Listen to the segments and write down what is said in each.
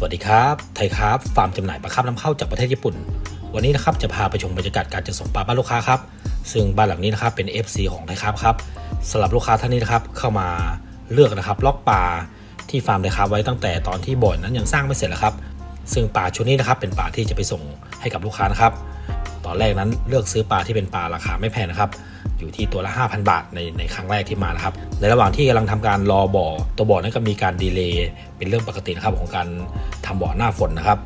สวัสดีครับไทยครับฟาร์มจำหน่ายปลาคาร์ฟนำเข้าจากประเทศญี่ปุ่น วันนี้นะครับจะพาไปชมบรรยากาศการจัดส่งปลาบ้านลูกค้าครับ ซึ่งบ้านหลังนี้นะครับเป็น FC ของไทยครับครับสำหรับลูกค้าท่านนี้นะครับเข้ามาเลือกนะครับล็อกปลาที่ฟาร์มไทยครับไว้ตั้งแต่ตอนที่บ่อนนั้นยังสร้างไม่เสร็จแล้วครับ ซึ่งปลาชุดนี้นะครับเป็นปลาที่จะไปส่งให้กับลูกค้านะครับ ตอนแรกนั้นเลือกซื้อปลาที่เป็นปลาราคาไม่แพงนะครับ อยู่ที่ตัวละ 5,000 บาทในในครั้งแรกที่มานะครับ ในระหว่างที่กำลังทำการรอบ่อตัวบ่อนั้นก็มีการดีเลย์เป็นเรื่องปกตินะครับของการทำบ่อหน้าฝนนะครับ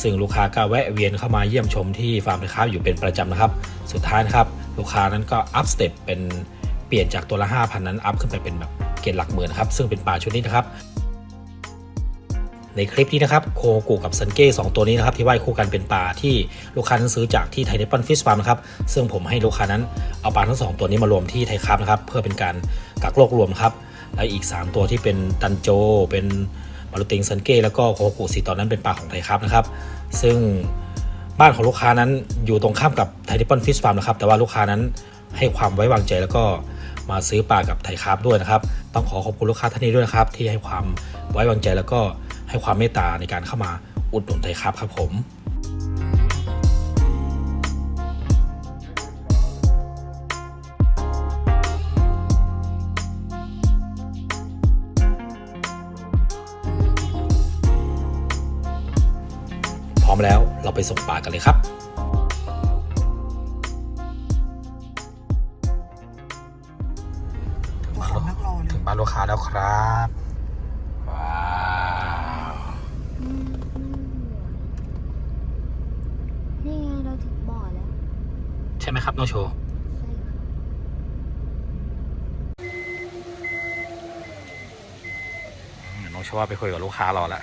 ซึ่งลูกค้าก็แวะเวียนเข้ามาเยี่ยมชมที่ฟาร์มนะครับอยู่เป็นประจำนะครับ สุดท้ายนะครับลูกค้านั้นก็อัพสเต็ปเป็นเปลี่ยนจากตัวละ 5,000 นั้นอัพขึ้นไปเป็นแบบเกณฑ์หลักหมื่นครับซึ่งเป็นปลาชุดนี้นะครับ ในคลิปนี้นะครับโคกุกับซันเก้สองตัวนี้นะครับที่ว่ายคู่กันเป็นปลาที่ลูกค้านั้นซื้อจากที่ไทยเนปอนฟิชฟาร์มนะครับซึ่งผมให้ลูกค้านั้นเอาปลาทั้งสองตัวนี้มารวมที่ไทยครับนะครับเพื่อเป็นการกักโลกรวมครับและอีก 3 ตัวที่เป็นตันโจ เป็นมารุติงซันเก้แล้วก็โคกุสีตอนนั้นเป็นปลาของไทยครับนะครับซึ่งบ้านของลูกค้านั้นอยู่ตรงข้ามกับไทยเนปอนฟิชฟาร์มนะครับแต่ว่าลูกค้านั้นให้ความไว้วางใจแล้วก็มาซื้อปลากับไทยครับด้วยนะครับ ต้องขอขอบคุณลูกค้าท่านนี้ด้วยนะครับ ที่ให้ความไว้วางใจแล้วก็ ให้ความเมตตาในการเข้ามาอุดหนุนไทยครับครับผมพร้อมแล้วเราไปส่งปลากันเลยครับถึงบ้านลูกค้าแล้วครับ ว้าว นี่ไงเราถึงบ่อแล้ว ใช่ ไหมครับน้องโชว์น้องโชว์ว่าไปคุยกับลูกค้ารอแล้ว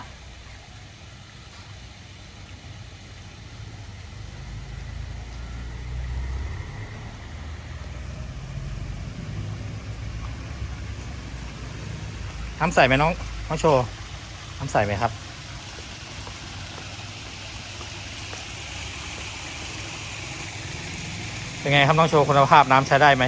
น้ำใส่ไหมน้องน้องโชว์น้ำใส่ไหมครับ เป็นไงครับน้องโชว์คุณภาพน้ำใช้ได้ไหม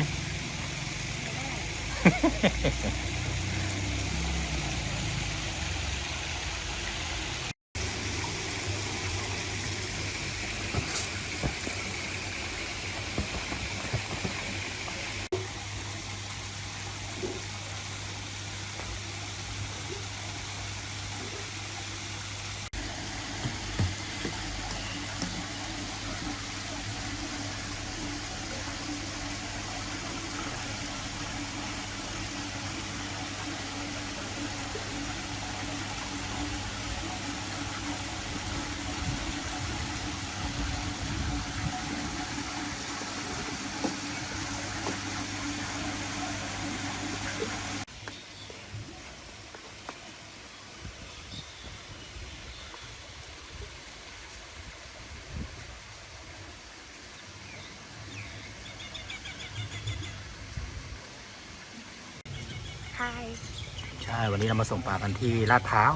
ช่วันนี้เรามาส่งปลากันที่ลาดพร้าว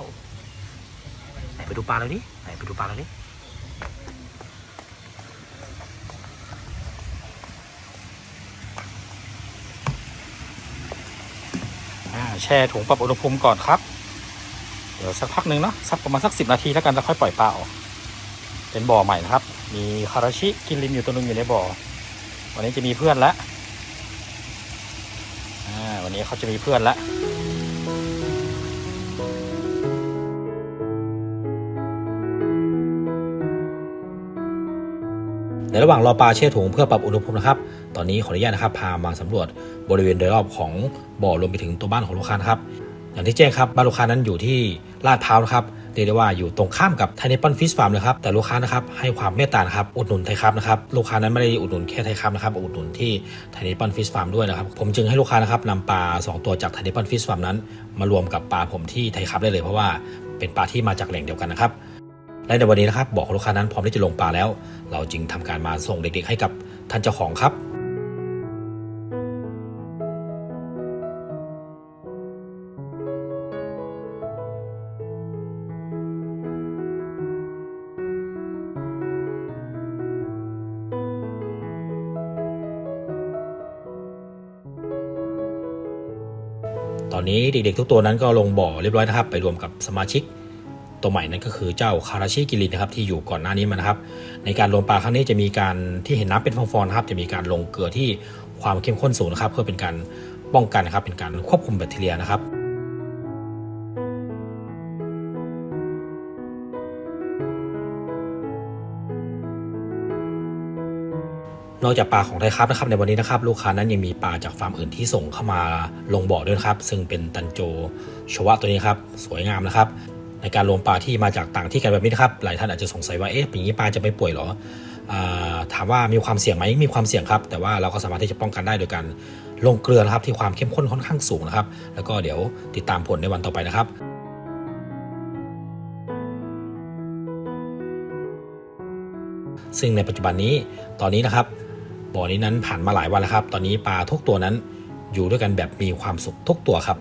ไหนไปดูปลาเลยดิไหนไปดูปลาเลยดิอ่แช่ถุงปรับอุณหภูมิก่อนครับ เดี๋ยวสักพักหนึ่งเนาะสักประมาณสักสิบนาทีแล้วกันแล้วค่อยปล่อยปลาออก เป็นบ่อใหม่นะครับ มีคาราชิกินลินอยู่ตัวนึงอยู่ในบ่อ วันนี้จะมีเพื่อนแล้ววันนี้เขาจะมีเพื่อนแล้ว ในระหว่างรอปลาแช่ถุงเพื่อปรับอุณหภูมินะครับ ตอนนี้ขออนุญาตนะครับพามาสำรวจบริเวณโดยรอบของบ่อรวมไปถึงตัวบ้านของลูกค้านะครับอย่างที่แจ้งครับบ้านลูกค้านั้นอยู่ที่ลาดพร้าวนะครับเรียกได้ว่าอยู่ตรงข้ามกับไทเนปอนฟิชฟาร์มเลยครับแต่ลูกค้านะครับให้ความเมตตาครับอุดหนุนไทยครับนะครับลูกค้านั้นไม่ได้อุดหนุนแค่ไทยครับนะครับอุดหนุนที่ไทเนปอนฟิชฟาร์มด้วยนะครับผมจึงให้ลูกค้านะครับนำปลาสองตัวจากไทเนปอนฟิชฟาร์มนั้น มารวมกับปลาผมที่ไทยครับได้เลยเพราะว่าเป็นปลาที่มาจากแหล่งเดียวกันนะครับ และในวันนี้นะครับบอกลูกค้านั้นพร้อมที่จะลงปลาแล้ว เราจึงทำการมาส่งเด็กๆให้กับท่านเจ้าของครับตอนนี้เด็กๆทุกตัวนั้นก็ลงบ่อเรียบร้อยนะครับ ไปรวมกับสมาชิก ตัวใหม่นั่นก็คือเจ้าคาราชิกิรินนะครับที่อยู่ก่อนหน้านี้มานะครับ ในการรวมปลาครั้งนี้จะมีการที่เห็นน้ำเป็นฟองๆนะครับจะมีการลงเกลือที่ความเข้มข้นสูงนะครับ เพื่อเป็นการป้องกันนะครับเป็นการควบคุมแบคทีเรียนะครับนอกจากปลาของไทยครับนะครับในวันนี้นะครับลูกค้านั้นยังมีปลาจากฟาร์มอื่นที่ส่งเข้ามาลงบ่อด้วยนครับ ซึ่งเป็นตันโจชวะตัวนี้ครับสวยงามนะครับ ในการรวมปลาที่มาจากต่างที่กันแบบนี้นะครับ หลายท่านอาจจะสงสัยว่าเอ๊ะอย่างนี้ปลาจะไม่ป่วยเหรออถามว่ามีความเสี่ยงไหมมีความเสี่ยงครับ แต่ว่าเราก็สามารถที่จะป้องกันได้โดยการลงเกลือนะครับที่ความเข้มข้นค่อนข้างสูงนะครับ แล้วก็เดี๋ยวติดตามผลในวันต่อไปนะครับซึ่งในปัจจุบันนี้ตอนนี้นะครับบ่อนี้นั้นผ่านมาหลายวันแล้วครับ ตอนนี้ปลาทุกตัวนั้นอยู่ด้วยกันแบบมีความสุขทุกตัวครับ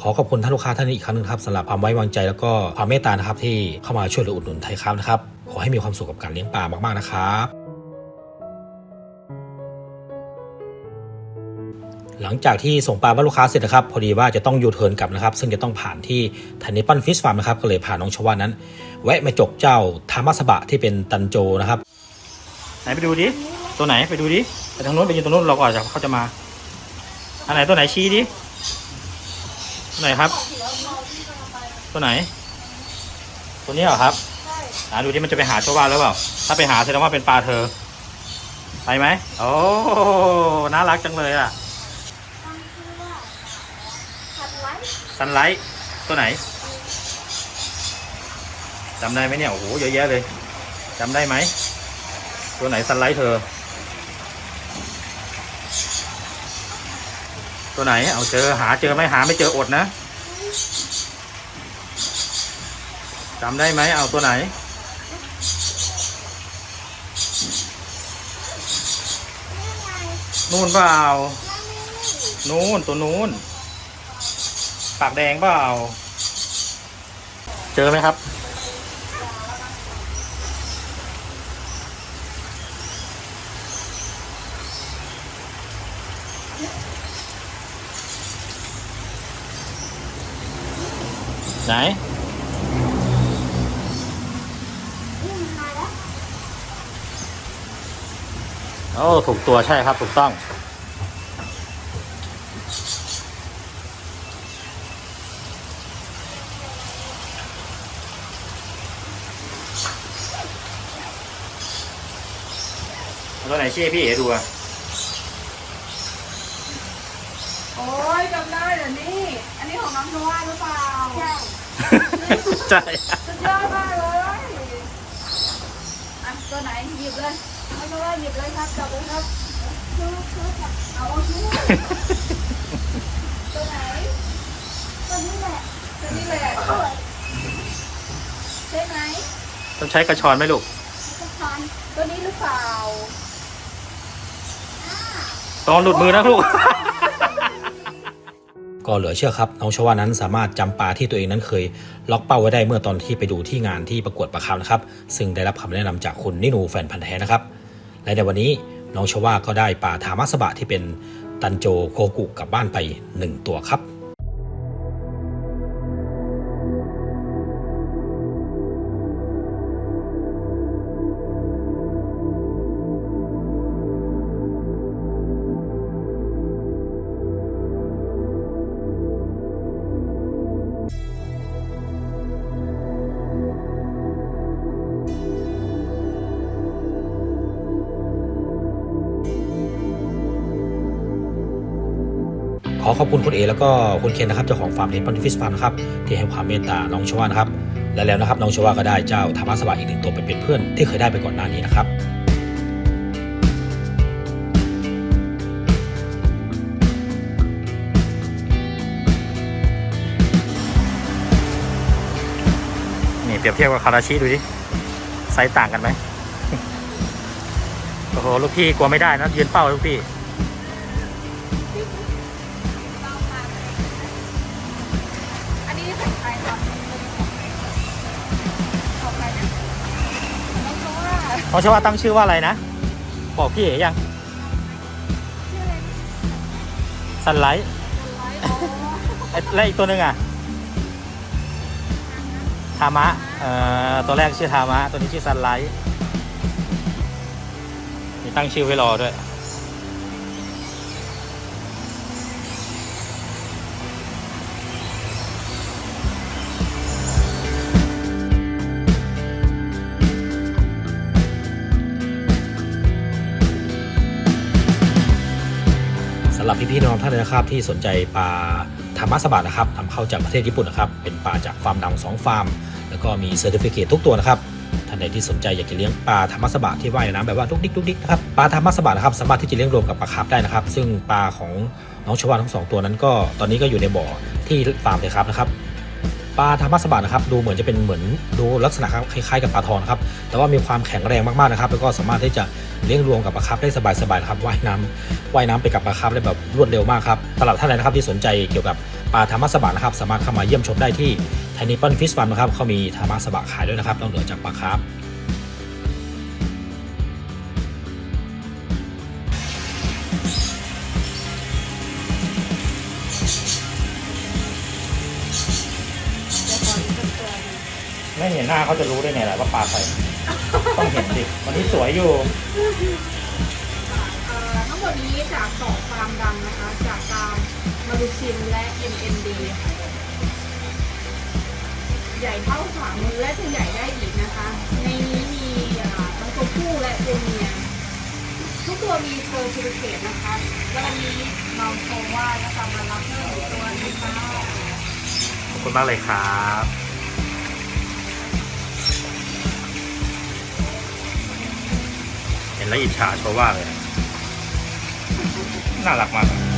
ขอขอบคุณท่านลูกค้าท่านนี้อีกครั้งหนึงครับสำหรับความไว้วางใจแล้วก็ความเมตตานะครับที่เข้ามาช่วยเหลืออุดหนุนไทยครับนะครับ ขอให้มีความสุขกับการเลี้ยงปลามากๆนะครับหลังจากที่ส่งปลาบ้านลูกค้าเสร็จนะครับ พอดีว่าจะต้องยูเทิร์นกลับนะครับ ซึ่งจะต้องผ่านที่ทันนิปันฟิชฟาร์มนะครับ ก็เลยพานน้องชวานั้น แวะมาจกเจ้าทามัสบะที่เป็นตันโจนะครับ ไหนไปดูดิ ตัวไหนไปดูดิ ไปทางโน้นไปยืนตรงโน้นเราก่อนจะเขาจะมา อันไหนตัวไหนชี้ดิ ไหนครับ ตัวไหน ตัวนี้เหรอครับอ่าดูดิมันจะไปหาชาวบ้านแล้วเปล่า ถ้าไปหาแสดงว่าเป็นปลาเธอ ไปไหม โอ้ น่ารักจังเลยอะตั้งชื่อว่าพันไลท์ซันไลท์ ตัวไหนจำได้ไหมเนี่ย โอ้โห เยอะแยะเลยจำได้ไหม ตัวไหนซันไลท์เธอ ตัวไหน เอาเจอหาเจอไหมหาไม่เจออดนะจำได้ไหมเอาตัวไหน นู่นเปล่านั่นนี่นู่นตัวนู้นปากแดงเปล่า เจอไหมครับ ไหนนี่มันมาแล้วโอ้ถูกตัวใช่ครับถูกต้อง ตัวไหนชี้ให้พี่เอ๋ดูอะโอ้ยจำได้เหรอนี่ อันนี้ของน้องโนวาหรือเปล่า ใช่ ใช่สุดยอดมากเลยอะตัวไหนหยิบเลยน้องโนวาหยิบเลยครับจับเลยครับคือคือแบเอาโอเคตัวไหนตัวนี้แหละตัวนี้แหละใช่ไหมต้องใช้กระชอนไหมลูกกระชอนตัวนี้หรือเปล่าตอนหลุดมือนะลูก ก็เหลือเชื่อครับน้องชวานั้นสามารถจำปลาที่ตัวเองนั้นเคย ล็อกเป้าไว้ได้เมื่อตอนที่ไปดูที่งานที่ประกวดปลาคาวนะครับซึ่งได้รับคำแนะนำจากคุณนิโนแฟนพันธ์แท้นะครับ และในวันนี้น้องชวาก็ได้ปลาทามัสบะที่เป็นตันโจโคกุกลับบ้านไป 1 ตัวครับ อขอบคุณคุณเอแล้วก็คุณเคนนะครับเจ้าของฟาร์มเทนปันฟิสฟาร์มนะครับที่ให้ความเมตตาน้องชวานะครับและแล้วนะครับน้องชวาก็ได้เจ้าธรรมะสบายอีกหนึ่งตัวไปเป็นเพื่อนที่เคยได้ไปก่อนหน้านี้นะครับนี่เปรียบเทียบกับคาราชิดูดิไซส์ต่างกันไหมโอ้โหลูกพี่กลัวไม่ได้นะยืนเป้าลูกพี่ น้องชวาตั้งชื่อว่าอะไรนะ บอกพี่เอ๋ยังชื่ออะไรนะซันไลท์ร้อยอ๋อไอ้และอีกตัวหนึ่งอะทามะเอ่อตัวแรกชื่อทามะ ตัวนี้ชื่อซันไลท์มีตั้งชื่อไว้รอด้วย หรับพี่ๆน้องๆท่านนะครับที่สนใจปลาธรรมะสบัดนะครับนำเข้าจากประเทศญี่ปุ่นนะครับ เป็นปลาจากฟาร์มดังสองฟาร์ม แล้วก็มีเซอร์ติฟิเคตทุกตัวนะครับท่านใดที่สนใจอยากจะเลี้ยงปลาธรรมะสบัดที่ว่ายน้ำแบบว่าทุกดิกทุกดิกนะครับปลาธรรมะสบัดนะครับสามารถที่จะเลี้ยงรวมกับปลาคาร์ฟได้นะครับ ซึ่งปลาของน้องชวาทั้งสองตัวนั้นก็ตอนนี้ก็อยู่ในบ่อที่ฟาร์มเลยครับนะครับ ปลาธรรมะสบัดนะครับดูเหมือนจะเป็นเหมือนดูลักษณะคล้ายๆกับปลาทองนครับแต่ว่ามีความแข็งแรงมากๆนะครับ แล้วก็สามารถที่จะเลี้ยงรวมกับปลาคาร์ฟได้สบายๆนะครับว่ายน้ำว่ายน้ำไปกับปลาคาร์ฟได้แบบรวดเร็วมากครับสำหรับท่านใดนะครับที่สนใจเกี่ยวกับปลาธรรมะสบัดนะครับ สามารถเข้ามาเยี่ยมชมได้ที่ไทนิปอนฟิชฟันนะครับเขามีธรรมะสบัดขายด้วยนะครับนอกเหนือจากปลาคาร์ฟ ไม่เห็นหน้าเขาจะรู้ได้ไงล่ะว่าปลาใครต้องเห็นดิวันนี้สวยอยู่ เอ่อทั้งหมดนี้จากสองฟาร์มดังนะคะ จากฟาร์มมารุชินและ MND ค่ะใหญ่เท่าฝ่ามือและจะใหญ่ได้อีกนะคะ ในนี้มีเอ่อทั้งตัวผู้และตัวเมียทุกตัวมีเซอร์ติฟิเคตนะคะแล้ววันนี้น้องโชว่านะคะมารับเพิ่มอีกตัวหนึงค่ะ ขอบคุณมากเลยครับ แล้วอิจฉาชาว่าเลย น่ารักมาก